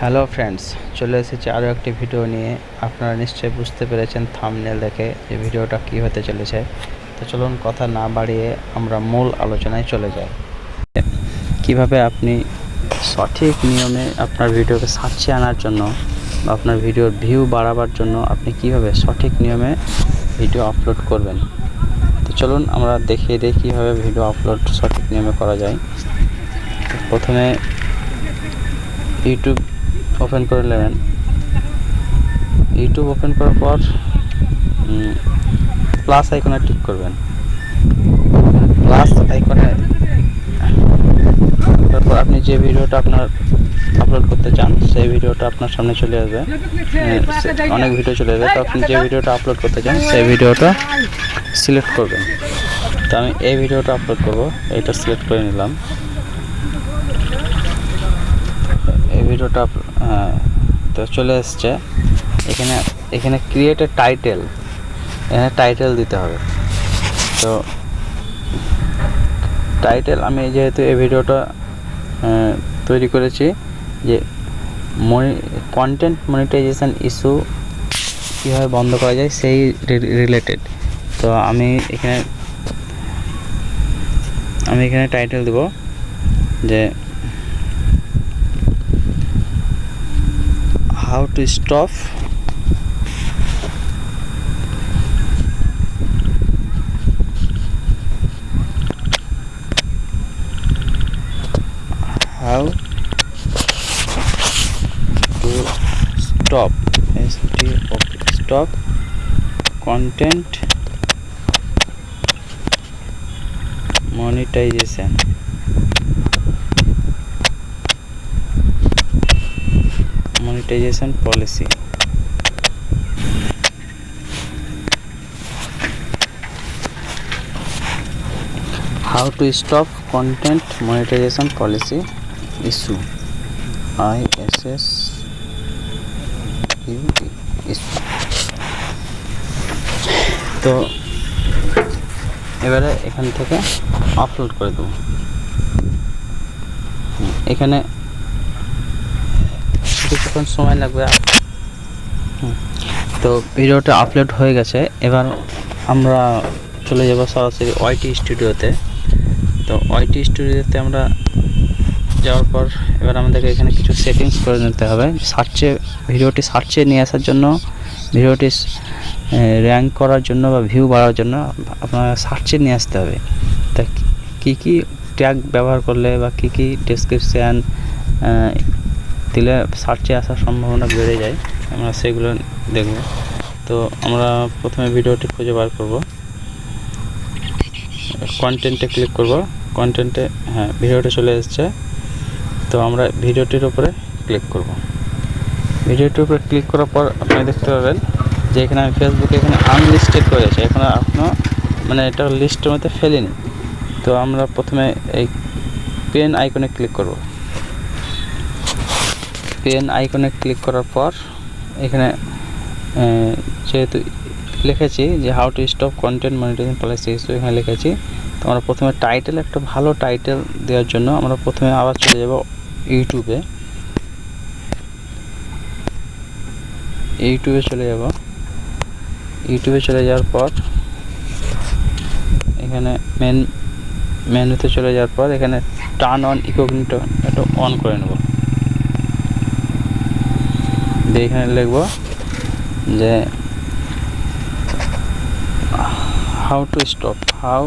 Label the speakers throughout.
Speaker 1: Hello friends চলে এসেছি আরও একটি ভিডিও নিয়ে। আপনারা নিশ্চয়ই বুঝতে পেরেছেন থামনেল দেখে যে ভিডিওটা কী হতে চলেছে। তো চলুন কথা না বাড়িয়ে আমরা মূল আলোচনায় চলে যাই। কীভাবে আপনি সঠিক নিয়মে আপনার ভিডিওকে সার্চে আনার জন্য বা আপনার ভিডিওর ভিউ বাড়াবার জন্য আপনি কীভাবে সঠিক নিয়মে ভিডিও আপলোড করবেন? তো চলুন আমরা দেখিয়ে দিই কীভাবে ভিডিও আপলোড সঠিক নিয়মে করা যায়। প্রথমে ইউটিউব ওপেন করে নেবেন। ইউটিউব ওপেন করার পর প্লাস আইকনে ক্লিক করবেন। প্লাস আইকনে তারপর আপনি যে ভিডিওটা আপনার আপলোড করতে চান, সেই ভিডিওটা আপনার সামনে চলে আসবে। অনেক ভিডিও চলে আসবে। তো আপনি যে ভিডিওটা আপলোড করতে চান, সেই ভিডিওটা সিলেক্ট করবেন। তো আমি এই ভিডিওটা আপলোড করব, এটা সিলেক্ট করে নিলাম এই ভিডিওটা তো চলে এসছে। এখানে এখানে ক্রিয়েট এ টাইটেল এখানে টাইটেল দিতে হবে। তো টাইটেল আমি যেহেতু এই ভিডিওটা তৈরি করেছি, যে মনি কন্টেন্ট মনিটাইজেশান ইস্যু কীভাবে বন্ধ করা যায়, সেই রিলেটেড তো আমি এখানে আমি এখানে টাইটেল দেব, যে how to stop how to stop stop stop content monetization monetization policy how to stop content monetization policy issue ISS তো এবারে এখান থেকে আপলোড করে দেবো এখানে কিছুক্ষণ সময় লাগবে তো ভিডিওটা আপলোড হয়ে গেছে। এবার আমরা চলে যাব সরাসরি ওয়াইটি স্টুডিওতে তো ওয়াইটি স্টুডিওতে আমরা যাওয়ার পর এবার আমাদেরকে এখানে কিছু সেটিংস করে নিতে হবে। সার্চে ভিডিওটি সার্চে নিয়ে আসার জন্য, ভিডিওটি র্যাঙ্ক করার জন্য বা ভিউ বাড়ার জন্য আপনার সার্চে নিয়ে আসতে হবে। তা কী কী ট্যাগ ব্যবহার করলে বা কী কী ডেসক্রিপশান দিলে সার্চে আসার সম্ভাবনা বেড়ে যায়। আমরা সেগুলো দেখব। তো আমরা প্রথমে ভিডিওটি খুঁজে বার করব। কন্টেন্টে ক্লিক করব। কন্টেন্টে হ্যাঁ ভিডিওটা চলে এসেছে। তো আমরা ভিডিওটির উপরে ক্লিক করব। ভিডিওটির উপরে ক্লিক করার পর আপনি দেখতে পাবেন যে এখানে আমি ফেসবুকে এখানে আনলিস্টেড করেছে এখানে এখনও মানে এটা লিস্টের মধ্যে ফেলিনি। তো আমরা প্রথমে এই পেন আইকনে ক্লিক করব। পেন আইকনে ক্লিক করার পর, এখানে যেহেতু লিখেছি যে how to stop content monitoring policy issue এখানে লিখেছি, তো আমরা প্রথমে টাইটেল একটা ভালো টাইটেল দেওয়ার জন্য আমরা প্রথমে আবার চলে যাব ইউটিউবে ইউটিউবে চলে যাব। ইউটিউবে চলে যাওয়ার পর, এখানে মেন মেনুতে চলে যাওয়ার পর, এখানে টার্ন অন ইকোগনিটো এটা অন করে নেব। দিয়ে এখানে লিখব যে how to stop how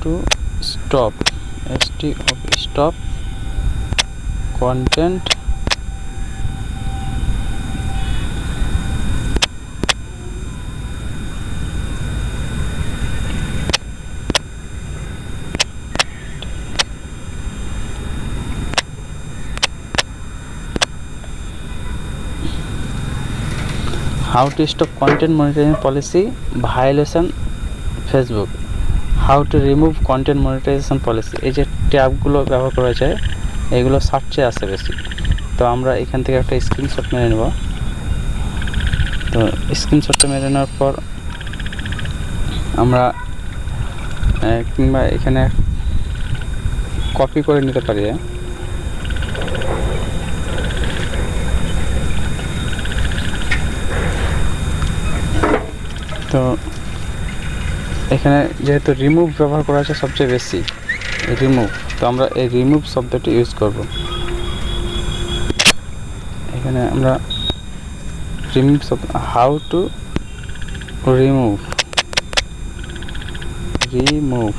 Speaker 1: to stop S T of stop content how to stop content monitoring policy violation Facebook how to remove content monetization policy এই যে ট্যাবগুলো ব্যবহার করা যায়, এগুলো সার্চে আসে বেশি। তো আমরা এখান থেকে একটা স্ক্রিনশট মেরে নেব। তো স্ক্রিনশটটা মেরে নেওয়ার পর আমরা কিংবা এখানে কপি করে নিতে পারি। তো এখানে যেহেতু রিমুভ ব্যবহার করা আছে সবচেয়ে বেশি রিমুভ তো আমরা এই রিমুভ শব্দটি ইউজ করব। এখানে আমরা রিমুভ শব্দ how to remove remove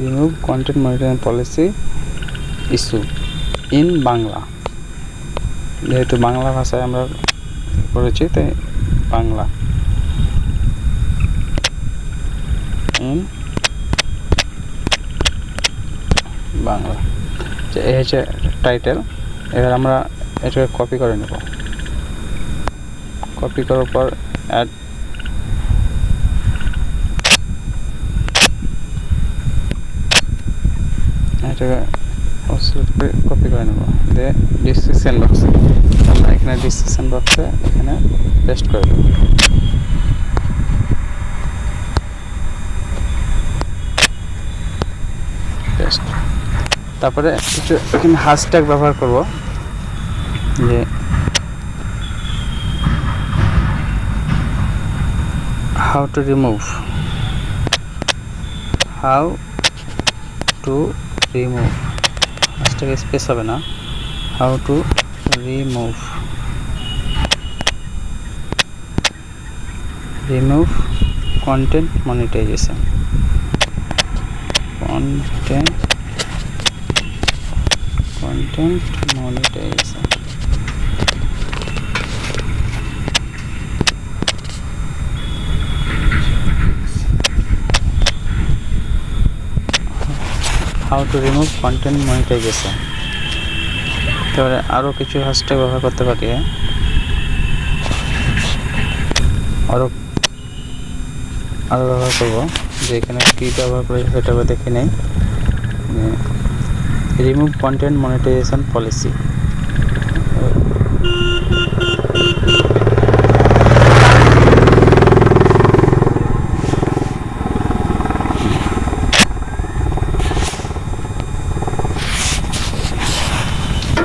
Speaker 1: remove content monitoring policy issue in Bangla যেহেতু বাংলা ভাষায় আমরা করেছি, তাই বাংলা। ইন বাংলা। যে এই হচ্ছে টাইটেল এবার আমরা এটাকে কপি করে নেব। কপি করার পর অ্যাড এটাকে কপি করে নেব। দিয়ে ডিসক্রিপশন বক্সে ডিসক্রিপশন বক্সে এখানে পেস্ট করে দেবো। পেস্ট তারপরে কিছু এখানে হ্যাশট্যাগ ব্যবহার করব, যে how to remove how to remove hashtag space হবে না। How to remove remove content monetization content content monetization how to remove content monetization তারপরে আরও কিছু হ্যাশট্যাগ ব্যবহার করতে পারি আরও আরও ব্যবহার করব। যে এখানে কী ব্যবহার করেছে সেটা দেখে নেই। রিমুভ কন্টেন্ট মনিটাইজেশন পলিসি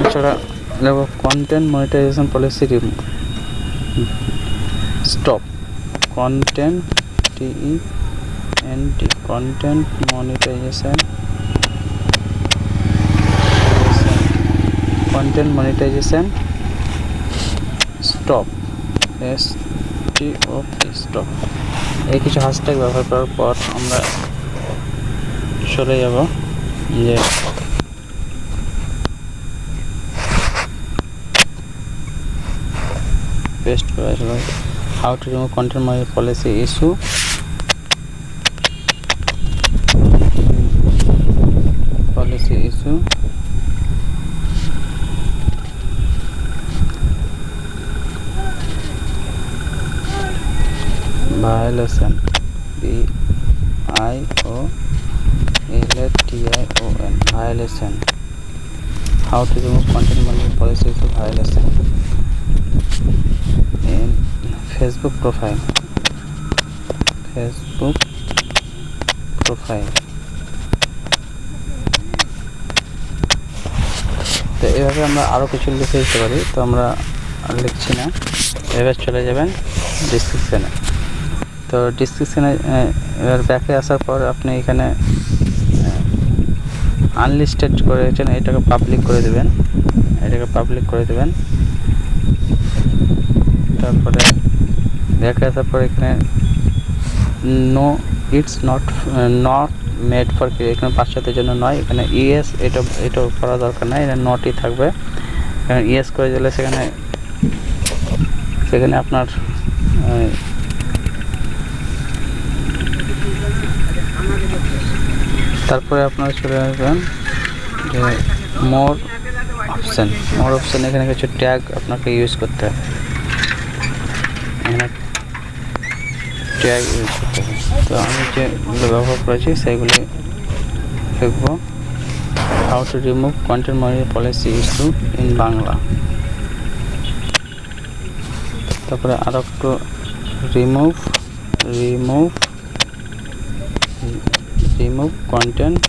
Speaker 1: এছাড়া content monetization policy remove stop content TE and content monetization content monetization stop s t o p stop এই কিছু হ্যাশট্যাগ ব্যবহার করার পর আমরা চলে যাব যে পেস্ট করা how to remove content policy issue policy issue b i o l t i o n violation how to remove content money policy issue violation in facebook profile facebook profile তো এভাবে আমরা আরও কিছু লিখে দিতে পারি তো আমরা লিখছি না এবার চলে যাবেন ডিসক্রিপশানে তো ডিসক্রিপশানে এবার ব্যাকে আসার পর আপনি এখানে আনলিস্টেড করেছেন এটাকে পাবলিক করে দেবেন। এটাকে পাবলিক করে দেবেন। তারপরে ব্যাকে আসার পর এখানে no it's not not made for এখানে বাচ্চাদের জন্য নয়, এখানে ইএস এটা এটা করা দরকার নাই এটা নটই থাকবে। এখানে ইএস করে দিলে সেখানে সেখানে আপনার তারপরে আপনারা চলে আসবেন যে মোর অপশান মোর অপশান এখানে কিছু ট্যাগ আপনাকে ইউজ করতে হবে। এখানে ট্যাগ ইউজ করতে হবে। তো আমি যেগুলো ব্যবহার করেছি সেগুলি লিখব how to remove content monitor policy issue in Bangla. তারপরে আর একটু রিমুভ রিমুভ রিমুভ কন্টেন্ট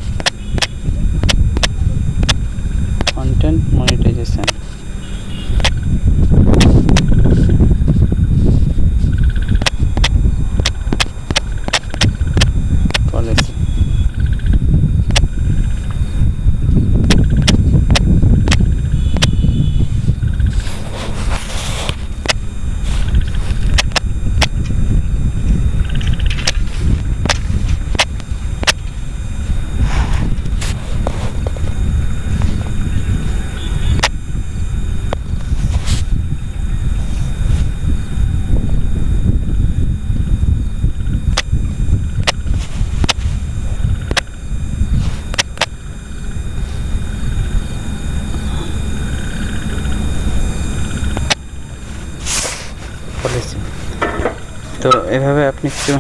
Speaker 1: ফেলেছি। তো এভাবে আপনি একটু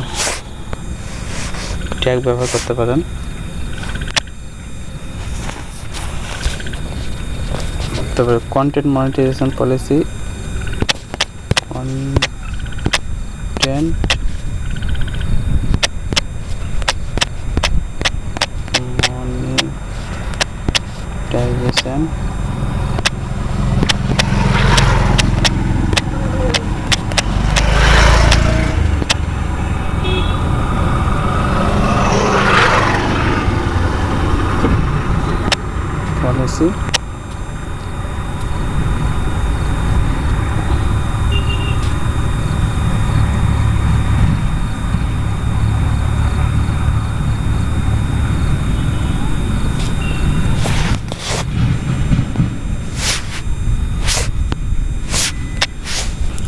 Speaker 1: ট্যাগ ব্যবহার করতে পারেন। তারপরে content monetization policy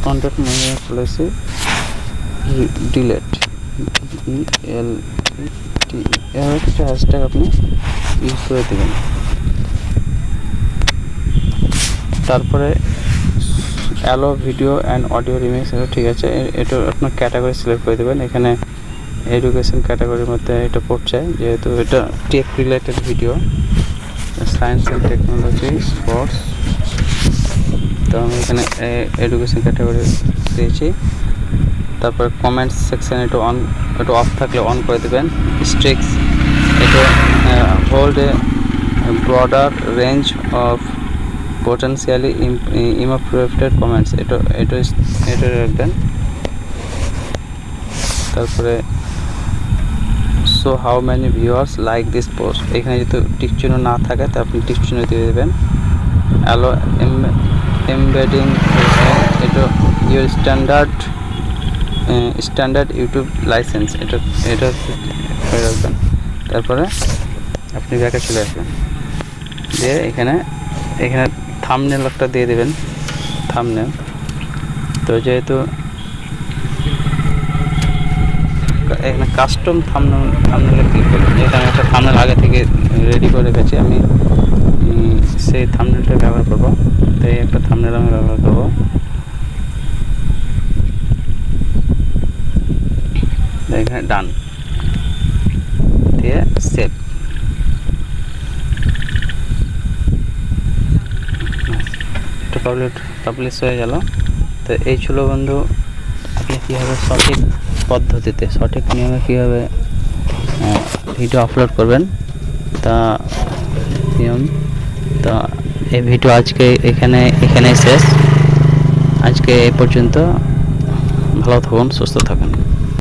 Speaker 1: contact management policy re- delete ই এল টি একটা হ্যাশট্যাগ আপনি ইউজ করে দেবেন। তারপরে allow video and audio remix এটা ঠিক আছে এটা আপনার ক্যাটাগরি সিলেক্ট করে দেবেন। এখানে এডুকেশন ক্যাটাগরির মধ্যে এটা পড়ছে, যেহেতু এটা tech related video science and technology sports তো আমি এখানে এডুকেশন ক্যাটাগরি দিয়েছি তারপরে কমেন্টস সেকশন একটু অন একটু অফ থাকলে অন করে দেবেন। স্ট্রিক্স এটা hold a broader range of potentially improved comments এটা এটা এটা রাখবেন। তারপরে so how many viewers like this post এখানে যদি টিক চিহ্ন না থাকে তা আপনি টিক চিহ্ন দিয়ে দেবেন। অ্যালো এমবেডিং এটা your standard standard YouTube license এটা এটা হয়ে রাখবেন। তারপরে আপনি ব্যাকে চলে আসবেন। দিয়ে এখানে এখানে থামনেল একটা দিয়ে দেবেন থামনেল তো যেহেতু এখানে কাস্টম থামনেল থামনেলে ক্লিক করবেন এখানে একটা থামনেল আগে থেকে রেডি করে রেখেছি আমি। সেই থামনেলটা ব্যবহার করব। তাই একটা থামনেল আমি ব্যবহার করব। এখানে ডান দিয়ে সেভ পাবলিশ পাবলিশ হয়ে গেল। তো এই ছিল বন্ধু, আপনি কীভাবে সঠিক পদ্ধতিতে, সঠিক নিয়মে কীভাবে ভিডিও আপলোড করবেন, তা নিয়ম তো এই ভিডিও আজকে এখানে এখানেই শেষ। আজকে এই পর্যন্ত ভালো থাকুন সুস্থ থাকুন।